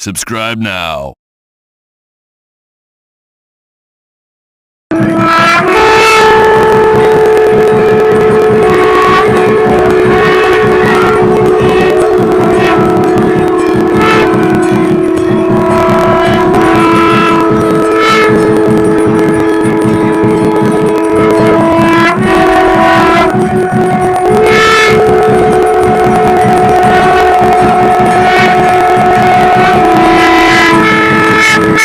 Subscribe now.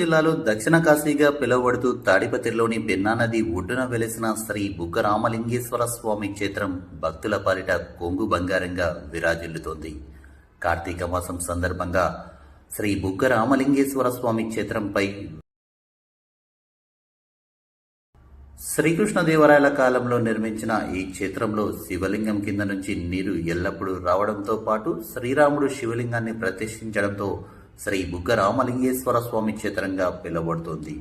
జిల్లాలో దక్షిణ కాశీగా పిలువబడుతూ తాడిపత్రిలోని పెన్నా నది ఒడ్డున వెలిసిన శ్రీ బుగ్గ రామలింగేశ్వర స్వామి క్షేత్రం భక్తుల పాలిట కొంగు బంగారంగా విరాజిల్లుతోంది. కార్తీక మాసం సందర్భంగా శ్రీ బుగ్గ రామలింగేశ్వర స్వామి క్షేత్రంపై శ్రీకృష్ణదేవరాయల కాలంలో నిర్మించిన ఈ క్షేత్రంలో శివలింగం కింద నుంచి నీరు ఎల్లప్పుడూ రావడంతో పాటు శ్రీరాముడు శివలింగాన్ని ప్రతిష్ఠించడంతో శ్రీ బుగ్గ రామలింగేశ్వర స్వామి క్షేత్రంగా పిలువబడుతోంది.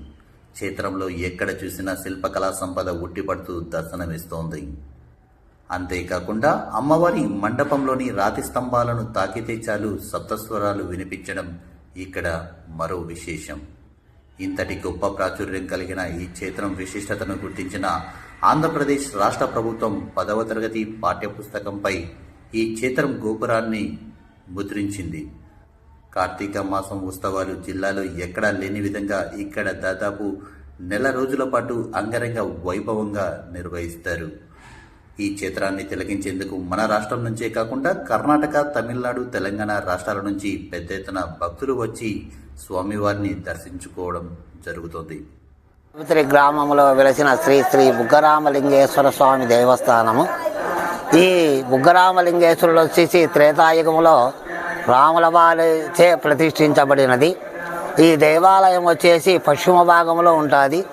క్షేత్రంలో ఎక్కడ చూసినా శిల్పకళా సంపద ఉట్టిపడుతూ దర్శనమిస్తోంది. అంతేకాకుండా అమ్మవారి మండపంలోని రాతి స్తంభాలను తాకితే చాలు సప్తస్వరాలు వినిపించడం ఇక్కడ మరో విశేషం. ఇంతటి గొప్ప ప్రాచుర్యం కలిగిన ఈ క్షేత్రం విశిష్టతను గుర్తించిన ఆంధ్రప్రదేశ్ రాష్ట్ర ప్రభుత్వం పదవ తరగతి పాఠ్యపుస్తకంపై ఈ క్షేత్రం గోపురాన్ని ముద్రించింది. కార్తీక మాసం ఉత్సవాలు జిల్లాలో ఎక్కడా లేని విధంగా ఇక్కడ దాదాపు నెల రోజుల పాటు అంగరంగ వైభవంగా నిర్వహిస్తారు. ఈ చిత్రాన్ని తిలకించేందుకు మన రాష్ట్రం నుంచే కాకుండా కర్ణాటక తమిళనాడు తెలంగాణ రాష్ట్రాల నుంచి పెద్ద ఎత్తున భక్తులు వచ్చి స్వామివారిని దర్శించుకోవడం జరుగుతుంది. గ్రామంలో వెలసిన శ్రీ శ్రీ బుగ్గరామలింగేశ్వర స్వామి దేవస్థానము. ఈ బుగ్గరామలింగేశ్వరుడు వచ్చేసి త్రేతాయుగంలో రాముల వారిచే ప్రతిష్ఠించబడినది. ఈ దేవాలయం వచ్చేసి పశ్చిమ భాగంలో ఉంటుంది.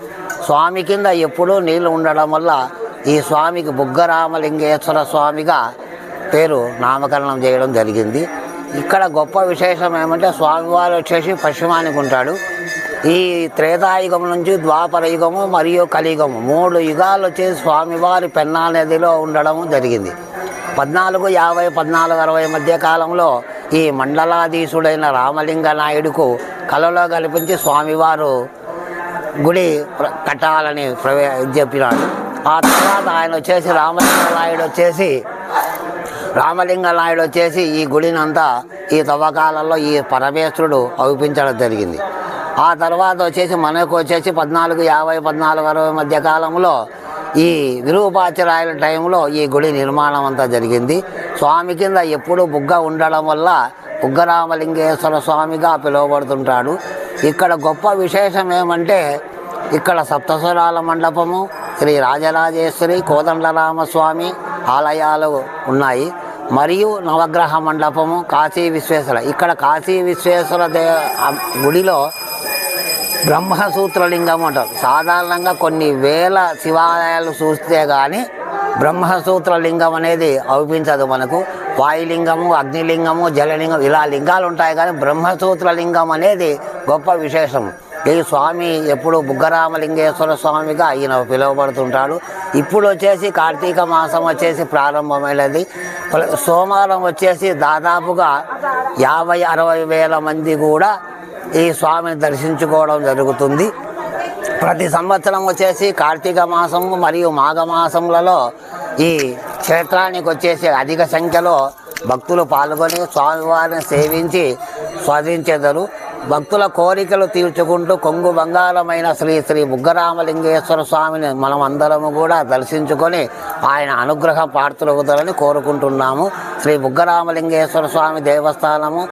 స్వామి కింద ఎప్పుడూ నీళ్ళు ఉండడం వల్ల ఈ స్వామికి బుగ్గరామలింగేశ్వర స్వామిగా పేరు నామకరణం చేయడం జరిగింది. ఇక్కడ గొప్ప విశేషం ఏమంటే స్వామివారు వచ్చేసి పశ్చిమానికి ఉంటాడు. ఈ త్రేతాయుగం నుంచి ద్వాపర యుగము మరియు కలియుగము మూడు యుగాలు వచ్చేసి స్వామివారి పెన్నా నదిలో ఉండడం జరిగింది. పద్నాలుగు యాభై పద్నాలుగు అరవై మధ్య కాలంలో ఈ మండలాధీశుడైన రామలింగ నాయుడుకు కలలో కల్పించి స్వామివారు గుడి కట్టాలని ప్రవే చెప్పినాడు. ఆ తర్వాత ఆయన వచ్చేసి రామలింగ నాయుడు వచ్చేసి రామలింగ నాయుడు వచ్చేసి ఈ గుడినంతా ఈ తవ్వకాలలో ఈ పరమేశ్వరుడు అవిపించడం జరిగింది. ఆ తర్వాత వచ్చేసి మనకు వచ్చేసి పద్నాలుగు యాభై పద్నాలుగు అరవై మధ్య కాలంలో ఈ విరూపాచరాయల టైంలో ఈ గుడి నిర్మాణం అంతా జరిగింది. స్వామి కింద ఎప్పుడు బుగ్గ ఉండడం వల్ల బుగ్గరామలింగేశ్వర స్వామిగా పిలువబడుతుంటాడు. ఇక్కడ గొప్ప విశేషం ఏమంటే ఇక్కడ సప్తస్వరాల మండపము శ్రీ రాజరాజేశ్వరి కోదండరామస్వామి ఆలయాలు ఉన్నాయి. మరియు నవగ్రహ మండపము కాశీ విశ్వేశ్వర. ఇక్కడ కాశీ విశ్వేశ్వర దే గుడిలో బ్రహ్మసూత్రలింగం అంటారు. సాధారణంగా కొన్ని వేల శివాలయాలు చూస్తే కానీ బ్రహ్మసూత్రలింగం అనేది అవుపించదు మనకు. వాయులింగము అగ్నిలింగము జలలింగం ఇలా లింగాలు ఉంటాయి కానీ బ్రహ్మసూత్రలింగం అనేది గొప్ప విశేషం. ఈ స్వామి ఎప్పుడు బుగ్గరామలింగేశ్వర స్వామిగా ఈయన పిలువబడుతుంటాడు. ఇప్పుడు వచ్చేసి కార్తీక మాసం వచ్చేసి ప్రారంభమైనది. ప్ర- సోమవారం వచ్చేసి దాదాపుగా యాభై అరవై వేల మంది కూడా ఈ స్వామిని దర్శించుకోవడం జరుగుతుంది. ప్రతి సంవత్సరం వచ్చేసి కార్తీక మాసము మరియు మాఘమాసములలో ఈ క్షేత్రానికి వచ్చేసి అధిక సంఖ్యలో భక్తులు పాల్గొని స్వామివారిని సేవించి స్వాధించెదరు భక్తుల కోరికలు తీర్చుకుంటూ కొంగు బంగారమైన శ్రీ శ్రీ బుగ్గరామలింగేశ్వర స్వామిని మనం అందరము కూడా దర్శించుకొని ఆయన అనుగ్రహ పాత్రవుతారని కోరుకుంటున్నాము. శ్రీ బుగ్గరామలింగేశ్వర స్వామి దేవస్థానము